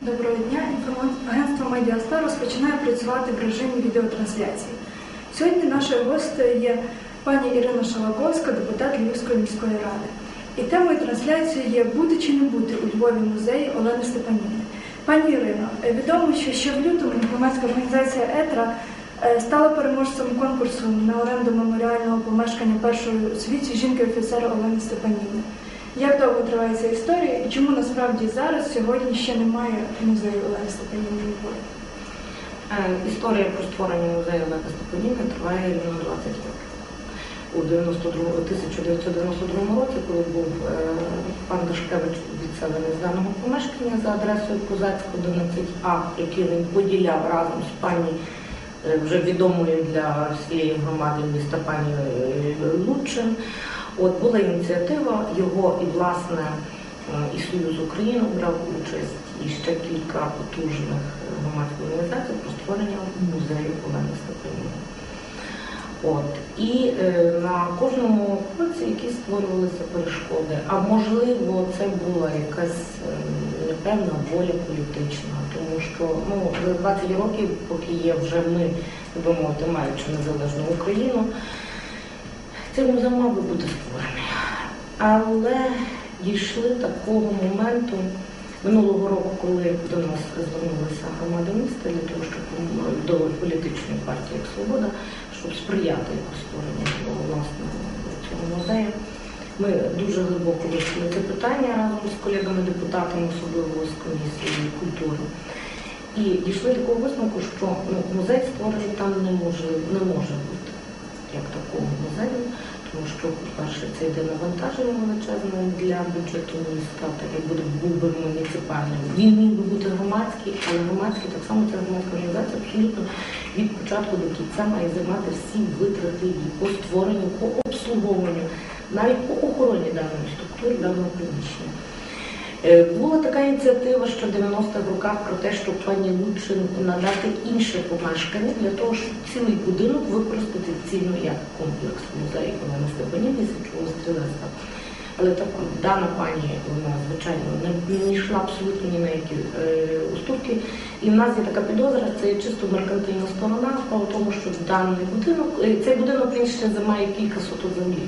Доброго дня. Агентство Медіастар розпочинає працювати в режимі відеотрансляції. Сьогодні нашою гостею є пані Ірина Шалаковська, депутат Львівської міської ради. І темою трансляції є бути чи не бути у Львові музеї Олени Степанівни. Пані Ірино, е, відомо, що ще в лютому громадська організація Етра е, стала переможцем конкурсу на оренду меморіального помешкання першої у світі жінки-офіцера Олени Степанівни. Як довго триває ця історія і чому насправді зараз сьогодні ще немає музею Олени Степанівни Львові? Е, Історія про створення музею Олега Степаніна триває рівно 20 років. У 92, 1992 році, коли був е, пан Дашкевич відселений з даного помешкання за адресою Козацька 11А, який він поділяв разом з пані е, вже відомою для всієї громади міста пані Лучин. От була ініціатива його і власне е, і Союз України брав участь, і ще кілька потужних е, громадських організацій про створення музею Олени Степанівни. От і е, на кожному кроці якісь створювалися перешкоди. А можливо, це була якась е, непевна воля політична, тому що ну за 20 років, поки є вже ми, би мовити, маючи незалежну Україну, мав би бути створений. Але дійшли такого моменту минулого року, коли до нас звернулася громада міста для того, щоб до політичної партії як Свобода, щоб сприяти створенню його власного цього музею. Ми дуже глибоко вивчили це питання разом з колегами-депутатами, особливо з комісії культури. І дійшли до такого висновку, що ну, музей створений там не може, не може бути як такого музею, що, по-перше, це йде навантаження величезне для бюджету міста, так як буде був муніципальним. Він міг би бути громадський, але громадський так само це громадська організація абсолютно від початку до кінця має займати всі витрати її по створенню, по обслуговуванню, навіть по охороні даної структури, даного приміщення. Е, Була така ініціатива в 90-х роках про те, щоб пані Лучин надати інше помешкання для того, щоб цілий будинок використати цільно як комплекс музею Олени Степанівни січового стрілецтва. Але так дана пані, вона звичайно не, не йшла абсолютно ні на які е, уступки. І в нас є така підозра, це чисто меркантильна сторона. В тому, що даний будинок, е, цей будинок він ще займає кілька соток землі.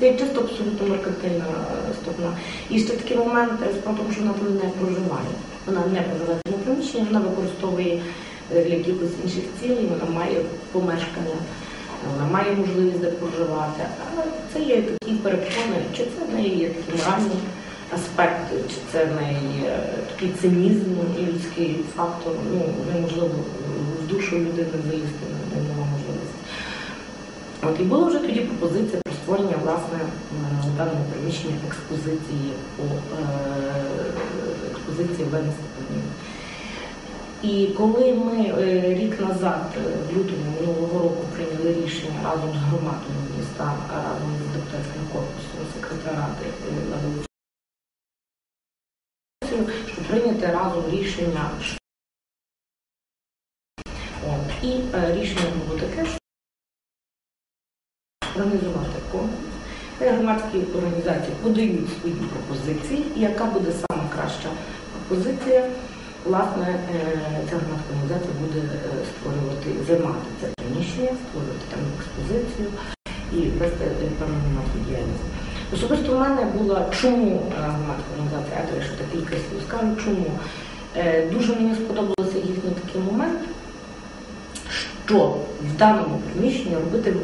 Це чисто абсолютно меркантильна е, сторона. І ще такий момент, е, справа тому, що вона там не проживає. Вона не проживає цьому приміщенні, вона використовує е, для якихось інших цілей, вона має помешкання, вона має можливість де проживати. Але це є такі перепони, чи це в неї є такі моральні аспекти, чи це в неї такий цинізм людський фактор. Ну, неможливо в душу людини залізти, не нема можливості. От і була вже тоді пропозиція м, даного приміщення експозиції по е, експозиції Олени. І коли ми е, рік назад, е, в лютому минулого року, прийняли рішення разом з громадою міста, разом з депутатським корпусом секретарати щоб прийняти разом рішення. І рішення було таке, що організувати Громадські організації подають свої пропозиції, і яка буде саме краща пропозиція, власне, е, ця громадська організація буде е, створювати, займати це приміщення, створювати там експозицію і вести певну громадську діяльність. Особисто в мене була чому е, громадська організація, я тобі ще так кілька скажу, чому. Дуже мені сподобався їхній такий момент, що в даному приміщенні робити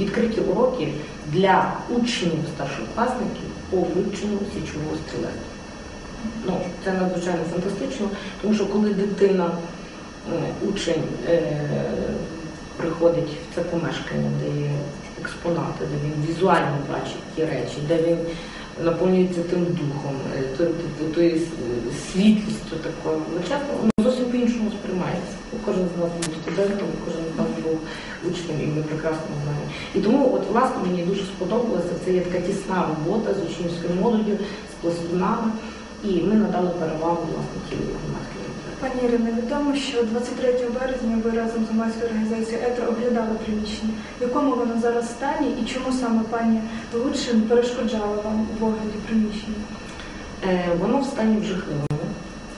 відкриті уроки для учнів старшокласників по вивченню січового стрілецтва. Ну, це надзвичайно фантастично, тому що коли дитина, е, учень е, приходить в це помешкання, де є експонати, де він візуально бачить ті речі, де він наповнюється тим духом, е, то- то- тою світлістю такою величезною, воно зовсім по-іншому сприймається. Кожен з нас був студентом, кожен з нас був учнем, і ми прекрасно знаємо. І тому, от, власне, мені дуже сподобалося, це є така тісна робота з учнівською молоддю, з пластунами, і ми надали перевагу власне тілі громадської. Пані Ірино, відомо, що 23 березня ви разом з громадською організацією «Етро» оглядали приміщення. В якому воно зараз стані і чому саме пані Лучин перешкоджала вам в огляді приміщення? Е, Воно в стані в жахливому.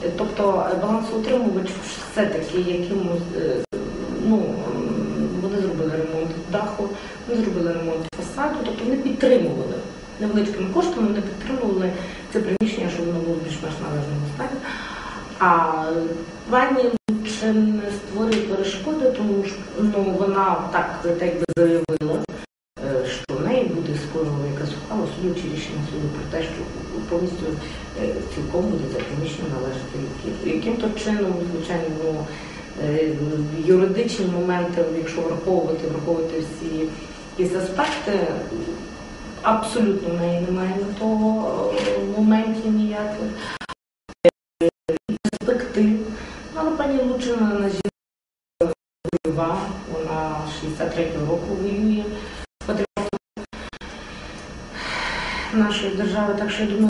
Е, Тобто е, балансоутримувач все-таки якимось, е, ну, вони зробили ремонт даху, вони зробили ремонт фасаду, тобто вони підтримували невеличкими коштами, вони підтримували це приміщення, щоб воно було більш-менш належному стані. А пані Лучин не створює перешкоди, тому що ну, вона так, так би заявила, е, що в неї буде скоро якась ухвала рішення суду про те, що повністю е, цілком буде приміщення належати Києву. Яким то чином, звичайно, ну, е, юридичні моменти, якщо враховувати, враховувати всі якісь аспекти, абсолютно в неї немає на того е, моментів ніяких перспектив. Але пані Лучина на жінка вона 63-го року воює нашої держави, так що я думаю,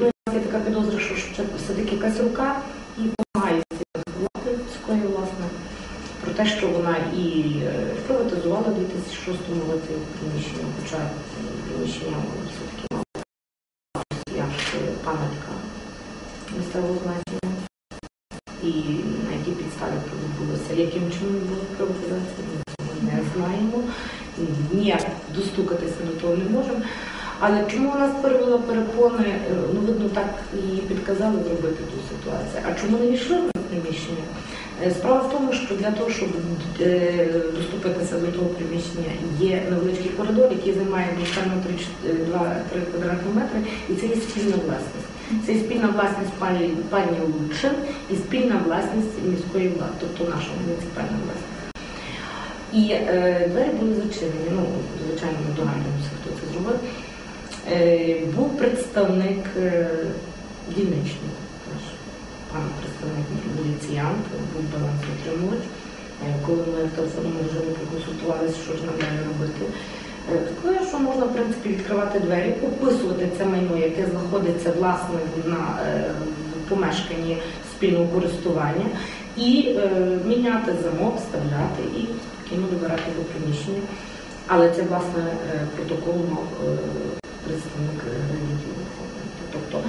у нас є така підозра, що ще все-таки якась рука і допомагає влади власне, про те, що вона і е, приватизувала у 2006 році приміщення, хоча приміщення все-таки мало як е, пам'ятка місцевого значення. І на якій підставі відбулося, яким чином була приватизація, ми не знаємо. Ніяк достукатися до того не можемо. Але чому вона перевела перепони, е, ну видно, так їй підказали зробити ту ситуацію. А чому не йшли на приміщення? Е, Справа в тому, що для того, щоб е, доступитися до того приміщення, є невеличкий коридор, який займає буквально 2-3 квадратні метри, і це є спільна власність. Це є спільна власність пані, пані Лучин і спільна власність міської влади, тобто наша муніципальна власність. І е, двері були зачинені. Ну, звичайно, ми догадуємося, хто це зробив. Е, був представник е, дільничний, наш пан представник міліціянт, був балансоутримувач. Е, Коли ми в телефонному режимі поконсультувалися, що ж нам далі робити, е, сказали, що можна в принципі відкривати двері, описувати це майно, яке знаходиться власне на помешканні спільного користування, і е, міняти замок, вставляти і спокійно добирати до приміщення. Але це власне протокол мав представник релігії. Тобто,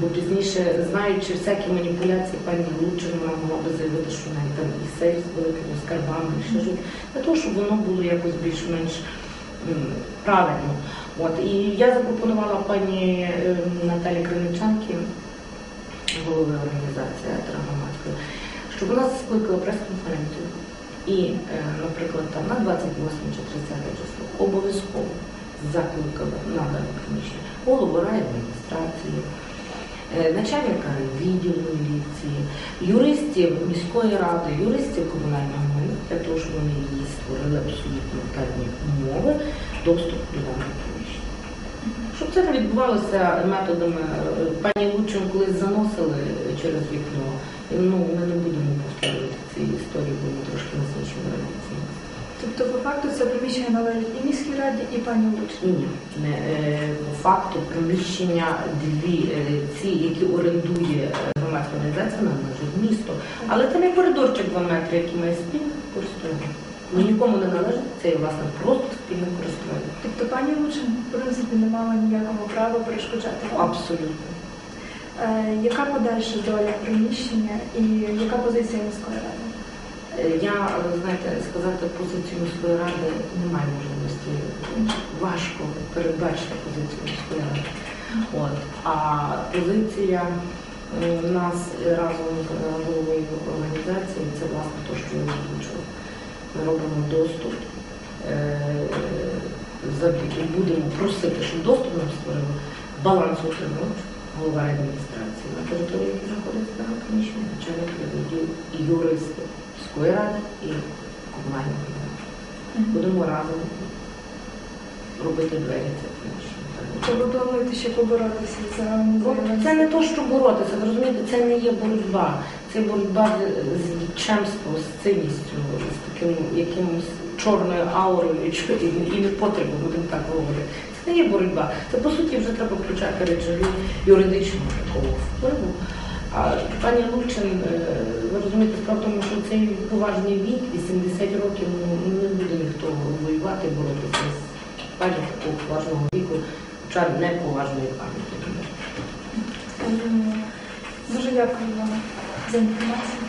бо пізніше, знаючи всякі маніпуляції пані Лучин, вона могла би заявити, що неї там і сейф з великими скарбами, і ще щось, для того, щоб воно було якось більш-менш правильно. От і я запропонувала пані е, Наталі Криничанки, голови організації «Етера громадської, щоб вона скликала прес-конференцію. І, е, наприклад, там на 28 чи 30 число обов'язково закликали на дане приміщення голову райадміністрації, е, начальника відділу міліції, юристів міської ради, юристів комунального майна, для того, щоб вони їй створили абсолютно певні умови доступу до даного приміщення. Щоб це не відбувалося методами е, пані Лучин колись заносили через вікно. Ну, ми не будемо повторювати ці історії, бо ми трошки насичені традиції. Тобто, по факту, це приміщення належить і міській раді, і пані Лучин. Ні, е, по факту приміщення дві е, ці, які орендує е, громадська організація, належить місто. Але це не коридорчик 2 метри, який має спільне користування. Ну, нікому не належить, це є власне просто спільне користування. Тобто пані Лучин, в принципі, не мала ніякого права перешкоджати вам. Абсолютно. Е, яка подальша доля приміщення і яка позиція міської ради? Е, Я, е, знаєте, сказати позицію міської ради немає можливості. Важко передбачити позицію міської ради. От. А позиція е, нас разом з головою організації це власне те, що я озвучила. Ми робимо доступ. будемо просити, щоб доступ нам створили балансоутримувач, голова адміністрації на території, які знаходиться в даному приміщенні, начальник і юристи міської ради і комунальної ради. Будемо разом робити двері це приміщення. Ви плануєте ще поборотися за Ну, Це не то, що боротися, ви розумієте, це не є боротьба. Це боротьба з- нікчемством, з цинністю, з таким якимось чорною аурою і, і непотребом, будемо так говорити. Це не є боротьба. Це по суті вже треба включати речові юридичного такого впливу. А пані Лучин, е, ви розумієте, справа в тому, що цей поважний вік, 80 років, ну не буде ніхто воювати, боротися з пані такого поважного віку, хоча не поважної пам'яті. Ем, Дуже дякую вам за інформацію.